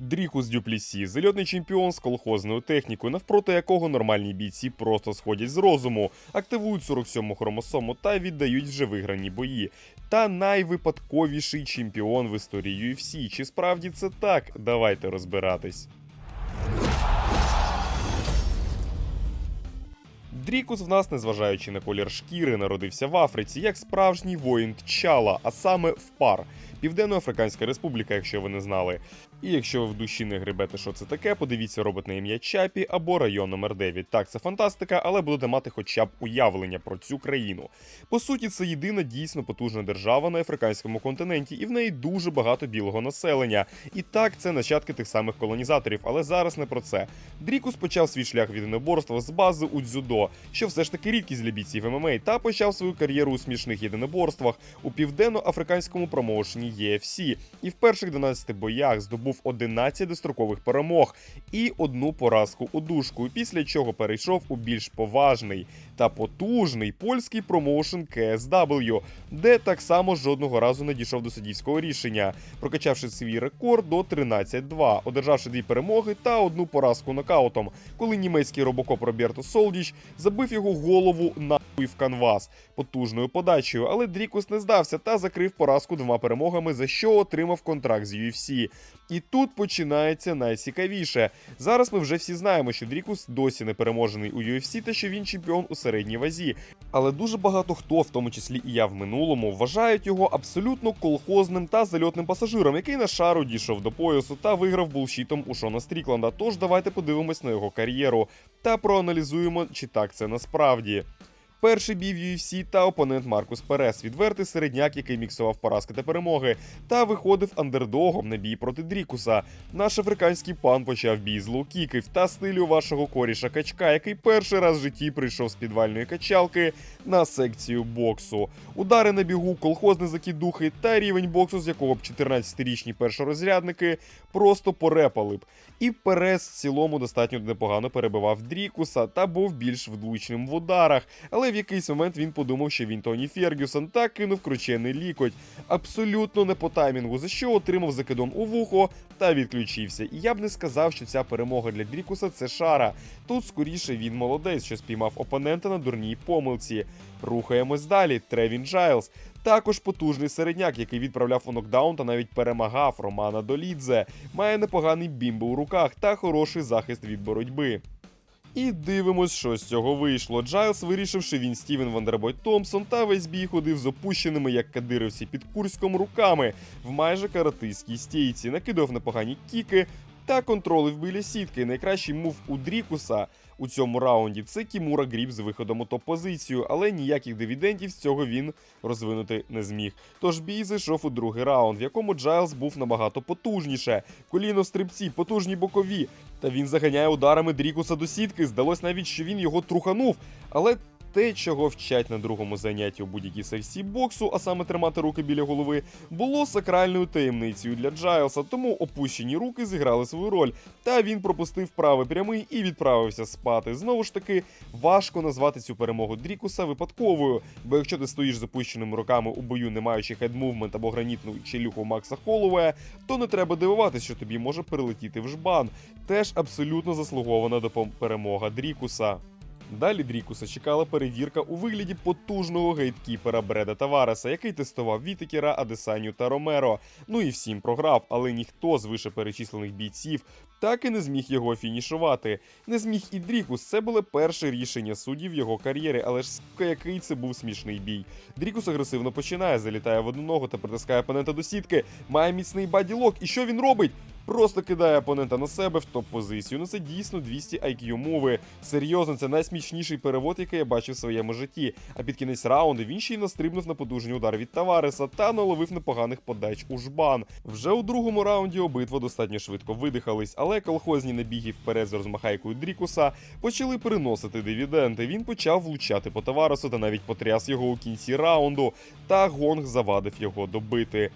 Дрікус Дюплісі, зальотний чемпіон з колхозною технікою, навпроти якого нормальні бійці просто сходять з розуму, активують 47-му хромосому та віддають вже виграні бої. Та найвипадковіший чемпіон в історії UFC. Чи справді це так? Давайте розбиратись. Дрікус в нас, незважаючи на колір шкіри, народився в Африці як справжній воїн Тчала, а саме в пар. Південно-Африканська Республіка, якщо ви не знали. І якщо ви в душі не гребете, що це таке, подивіться робот на ім'я Чапі або район номер 9. Так, це фантастика, але будете мати хоча б уявлення про цю країну. По суті, це єдина дійсно потужна держава на африканському континенті, і в неї дуже багато білого населення. І так, це нащадки тих самих колонізаторів, але зараз не про це. Дрікус почав свій шлях від єдиноборства з бази у дзюдо, що все ж таки рідкість для бійців ММА, та почав свою кар'єру у смішних єдиноборствах у південно-африканському промоушені UFC. І в перших 12 боях здобув 11 дострокових перемог і одну поразку у дужку, після чого перейшов у більш поважний та потужний польський промоушен KSW, де так само жодного разу не дійшов до суддівського рішення, прокачавши свій рекорд до 13-2, одержавши дві перемоги та одну поразку нокаутом, коли німецький робокоп Роберто Солдіч забив його голову нахуй в канвас потужною подачею, але Дрікус не здався та закрив поразку двома перемогами, за що отримав контракт з UFC. І тут починається найцікавіше. Зараз ми вже всі знаємо, що Дрікус досі не переможений у UFC та що він чемпіон у середній вазі. Але дуже багато хто, в тому числі і я в минулому, вважають його абсолютно колхозним та зальотним пасажиром, який на шару дійшов до поясу та виграв булшітом у Шона Стрікланда. Тож давайте подивимось на його кар'єру та проаналізуємо, чи так це насправді. Перший бій в UFC та опонент Маркус Перес, відвертий середняк, який міксував поразки та перемоги, та виходив андердогом на бій проти Дрікуса. Наш африканський пан почав бій з лоу-кіків та стилю вашого коріша качка, який перший раз в житті прийшов з підвальної качалки на секцію боксу. Удари на бігу, колхозні закидухи та рівень боксу, з якого б 14-річні першорозрядники просто порепали б. І Перес в цілому достатньо непогано перебивав Дрікуса та був більш влучним в ударах. Але в якийсь момент він подумав, що він Тоні Фергюсон та кинув кручений лікоть. Абсолютно не по таймінгу, за що отримав закидон у вухо та відключився. І я б не сказав, що ця перемога для Дрікуса це шара. Тут скоріше він молодець, що спіймав опонента на дурній помилці. Рухаємось далі. Тревін Джайлз. Також потужний середняк, який відправляв у нокдаун та навіть перемагав Романа Долідзе. Має непоганий бімбо у руках та хороший захист від боротьби. І дивимось, що з цього вийшло. Джайлс вирішив, що він Стівен Вандербой Томпсон та весь бій ходив з опущеними, як кадировці під Курськом, руками в майже каратистській стійці, накидав непогані кіки та контролив біля сітки. Найкращий мув у Дрікуса у цьому раунді це Кімура Гріб з виходом у топ-позицію, але ніяких дивідендів з цього він розвинути не зміг. Тож бій зайшов у другий раунд, в якому Джайлз був набагато потужніше. Коліно стрибці, потужні бокові. Та він заганяє ударами Дрікуса до сітки. Здалось навіть, що він його труханув. Але те, чого вчать на другому занятті у будь-якій секції боксу, а саме тримати руки біля голови, було сакральною таємницею для Джайлса, тому опущені руки зіграли свою роль. Та він пропустив правий прямий і відправився спати. Знову ж таки, важко назвати цю перемогу Дрікуса випадковою, бо якщо ти стоїш з опущеними руками у бою, не маючи хедмувмент або гранітну челюху Макса Холлоуея, то не треба дивуватися, що тобі може прилетіти в жбан. Теж абсолютно заслугована допом- перемога Дрікуса. Далі Дрікуса чекала перевірка у вигляді потужного гейткіпера Бреда Тавареса, який тестував Вітекера, Адесаню та Ромеро. Ну і всім програв, але ніхто з вишеперечислених бійців так і не зміг його фінішувати. Не зміг і Дрікус. Це було перше рішення суддів його кар'єри, але ж сука, який це був смішний бій. Дрікус агресивно починає, залітає в одну ногу та притискає опонента до сітки, має міцний баділок. І що він робить? Просто кидає опонента на себе в топ-позицію. Ну це дійсно 200 IQ мови. Серйозно, це найсмішніший перевод, який я бачив в своєму житті. А під кінець раунду він ще й настрибнув на потужний удар від Тавареса та наловив непоганих подач у жбан. Вже у другому раунді обидва достатньо швидко видихались, але колхозні набіги вперед з розмахайкою Дрікуса почали приносити дивіденди. Він почав влучати по Таваресу та навіть потряс його у кінці раунду. Та гонг завадив його добити.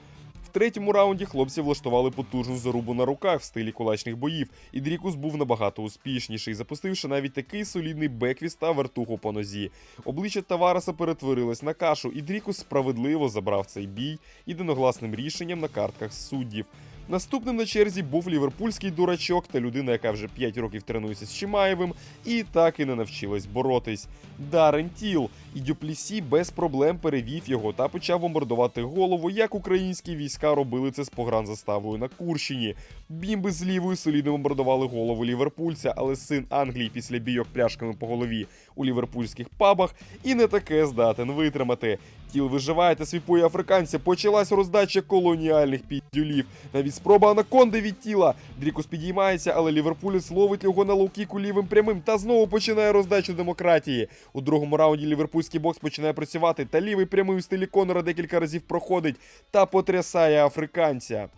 В третьому раунді хлопці влаштували потужну зарубу на руках в стилі кулачних боїв, і Дрікус був набагато успішніший, запустивши навіть такий солідний беквіст та вертуху по нозі. Обличчя Тавареса перетворилось на кашу, і Дрікус справедливо забрав цей бій єдиногласним рішенням на картках суддів. Наступним на черзі був ліверпульський дурачок та людина, яка вже 5 років тренується з Чимаєвим і так і не навчилась боротись. Дарен Тіл і Дюплісі без проблем перевів його та почав бомбардувати голову, як українські війська робили це з погранзаставою на Курщині. Бімби з лівої солідно бомбардували голову ліверпульця, але син Англії після бійок пляшками по голові у ліверпульських пабах і не таке здатен витримати. Тіл виживає та свіпує африканця. Почалась роздача колоніальних піддюлів. Навіть спроба анаконди від тіла. Дрікус підіймається, але ліверпулець ловить його на лоу-кіку лівим прямим та знову починає роздачу демократії. У другому раунді ліверпульський бокс починає працювати, та лівий прямий у стилі Конора декілька разів проходить та потрясає африканця.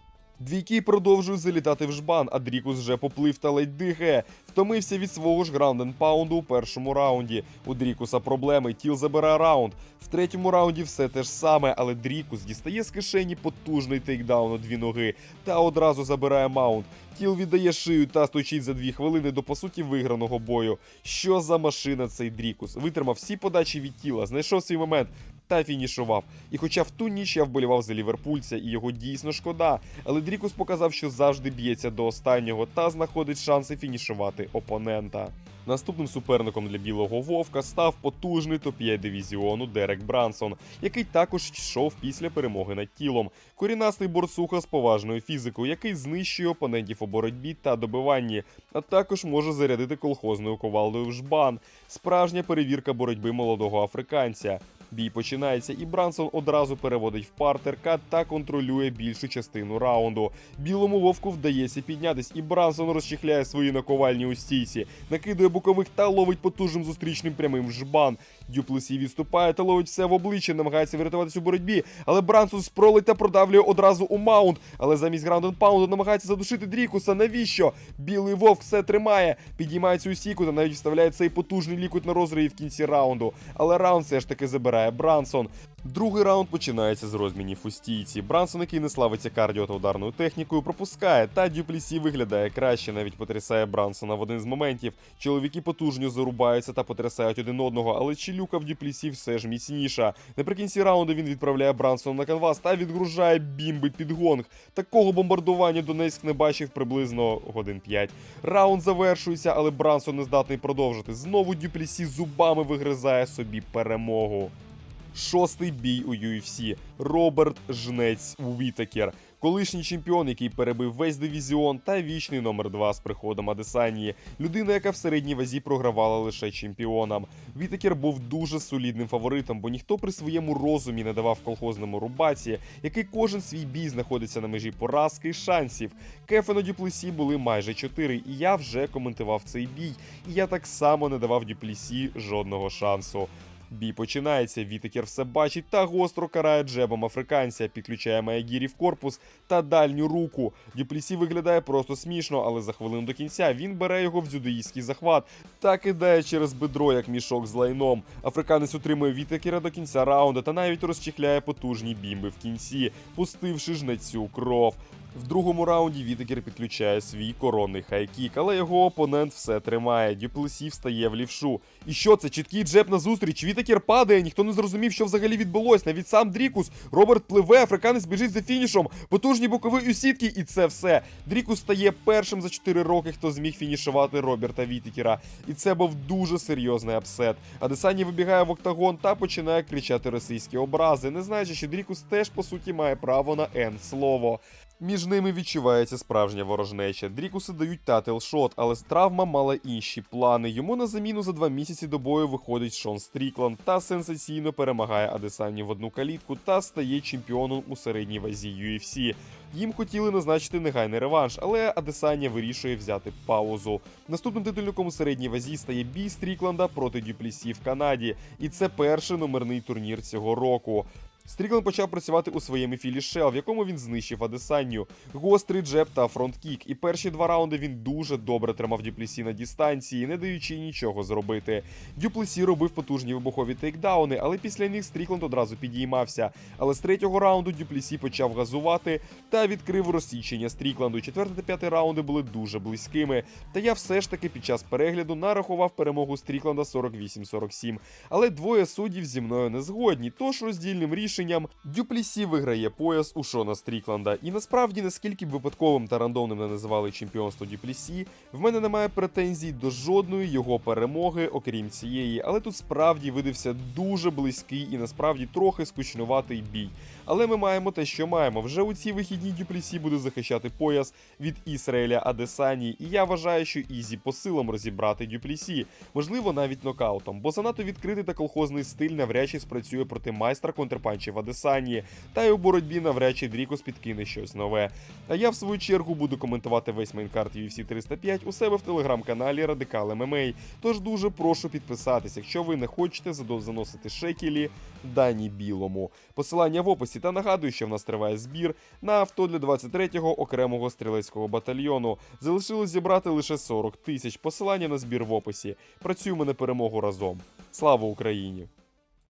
Двійки продовжують залітати в жбан, а Дрікус вже поплив та ледь дихає. Втомився від свого ж граунд-н-паунду у першому раунді. У Дрікуса проблеми, тіл забирає раунд. В третьому раунді все те ж саме, але Дрікус дістає з кишені потужний тейкдаун у дві ноги та одразу забирає маунт. Тіл віддає шию та стучить за дві хвилини до по суті виграного бою. Що за машина цей Дрікус? Витримав всі подачі від тіла, знайшов свій момент та фінішував. І хоча в ту ніч я вболівав за ліверпульця, і його дійсно шкода, але Дрікус показав, що завжди б'ється до останнього та знаходить шанси фінішувати опонента. Наступним суперником для білого вовка став потужний топ-5 дивізіону Дерек Брансон, який також йшов після перемоги над тілом. Корінастий борсуха з поважною фізикою, який знищує опонентів у боротьбі та добиванні, а також може зарядити колхозною ковалдою в жбан. Справжня перевірка боротьби молодого африканця. Бій починається, і Брансон одразу переводить в партерка та контролює більшу частину раунду. Білому вовку вдається піднятись, і Брансон розчехляє свої наковальні у стійці, накидує бокових та ловить потужним зустрічним прямим в жбан. Дюплесі відступає та ловить все в обличчя, намагається врятуватись у боротьбі, але Брансон спролить та продавлює одразу у маунт. Але замість граунд паунду намагається задушити Дрікуса. Навіщо? Білий вовк все тримає, підіймається у стійку та навіть вставляє цей потужний лікут на розриві в кінці раунду. Але раунд все ж таки забирає Брансон. Другий раунд починається з розмінів у стійці. Брансон, який не славиться кардіо та ударною технікою, пропускає, та Дюплісі виглядає краще, навіть потрясає Брансона в один з моментів. Чоловіки потужньо зарубаються та потрясають один одного, але челюка в Дюплісі все ж міцніша. Наприкінці раунду він відправляє Брансона на канвас та відгружає бімби під гонг. Такого бомбардування Донецьк не бачив приблизно годин 5. Раунд завершується, але Брансон не здатний продовжити. Знову Дюплісі зубами вигризає собі перемогу. Шостий бій у UFC. Роберт Жнець Вітакер. Колишній чемпіон, який перебив весь дивізіон, та вічний номер 2 з приходом Адесанії. Людина, яка в середній вазі програвала лише чемпіонам. Вітакер був дуже солідним фаворитом, бо ніхто при своєму розумі не давав колхозному рубаці, який кожен свій бій знаходиться на межі поразки і шансів. Кефено Дюплесі були майже 4, і я вже коментував цей бій. І я так само не давав Дюплесі жодного шансу. Бій починається, Вітекер все бачить та гостро карає джебом африканця, підключає Маягірі в корпус та дальню руку. Дюплісі виглядає просто смішно, але за хвилину до кінця він бере його в дзюдоїстський захват та кидає через бедро, як мішок з лайном. Африканець утримує Вітекера до кінця раунду та навіть розчехляє потужні бімби в кінці, пустивши жнецю кров. В другому раунді Вітекер підключає свій коронний хайкік, але його опонент все тримає. Дюплесі встає в лівшу. І що це? Чіткий джеб на зустріч. Вітекер падає, ніхто не зрозумів, що взагалі відбулось. Навіть сам Дрікус. Роберт пливе, африканець біжить за фінішом. Потужні бокові у сітки, і це все. Дрікус стає першим за 4 роки, хто зміг фінішувати Роберта Вітекера. І це був дуже серйозний апсет. Адесані вибігає в октагон та починає кричати російські образи, не знаючи, що Дрікус теж по суті має право на Н слово. Між ними відчувається справжня ворожнеча. Дрікуси дають тател-шот, але травма мала інші плани. Йому на заміну за два місяці до бою виходить Шон Стрікланд та сенсаційно перемагає Адесані в одну калітку та стає чемпіоном у середній вазі UFC. Їм хотіли назначити негайний реванш, але Адесання вирішує взяти паузу. Наступним титульником у середній вазі стає бій Стрікланда проти Дюплісі в Канаді, і це перший номерний турнір цього року. Стрікланд почав працювати у своєму філі Shell, в якому він знищив Адесанню, гострий джеб та фронткік. І перші два раунди він дуже добре тримав Дюплесі на дистанції, не даючи нічого зробити. Дюплесі робив потужні вибухові тейкдауни, але після них Стрікланд одразу підіймався. Але з третього раунду Дюплесі почав газувати та відкрив розсічення Стрікланду. Четвертий та п'ятий раунди були дуже близькими. Та я все ж таки під час перегляду нарахував перемогу Стрікланда 48-47. Але двоє суддів зі мною не згодні, тож роздільним рішенням рішенням. Дюплісі виграє пояс у Шона Стрікланда. І насправді, наскільки б випадковим та рандомним не називали чемпіонство Дюплісі, в мене немає претензій до жодної його перемоги, окрім цієї. Але тут справді видався дуже близький і насправді трохи скучнуватий бій. Але ми маємо те, що маємо. Вже у ці вихідні Дюплісі буде захищати пояс від Ісраеля Адесані, і я вважаю, що Ізі по силам розібрати Дюплісі, можливо, навіть нокаутом, бо занадто відкритий та колхозний стиль навряд чи спрацює проти майстра контрпанчів Адесані, та й у боротьбі навряд чи Дрікос підкине щось нове. А я в свою чергу буду коментувати весь мейнкарт UFC 305 у себе в телеграм-каналі Радикал ММА. Тож дуже прошу підписатись, якщо ви не хочете заносити шекелі Дані Білому. Посилання в описі та нагадую, що в нас триває збір на авто для 23-го окремого стрілецького батальйону. Залишилось зібрати лише 40 тисяч. Посилання на збір в описі. Працюємо на перемогу разом. Слава Україні!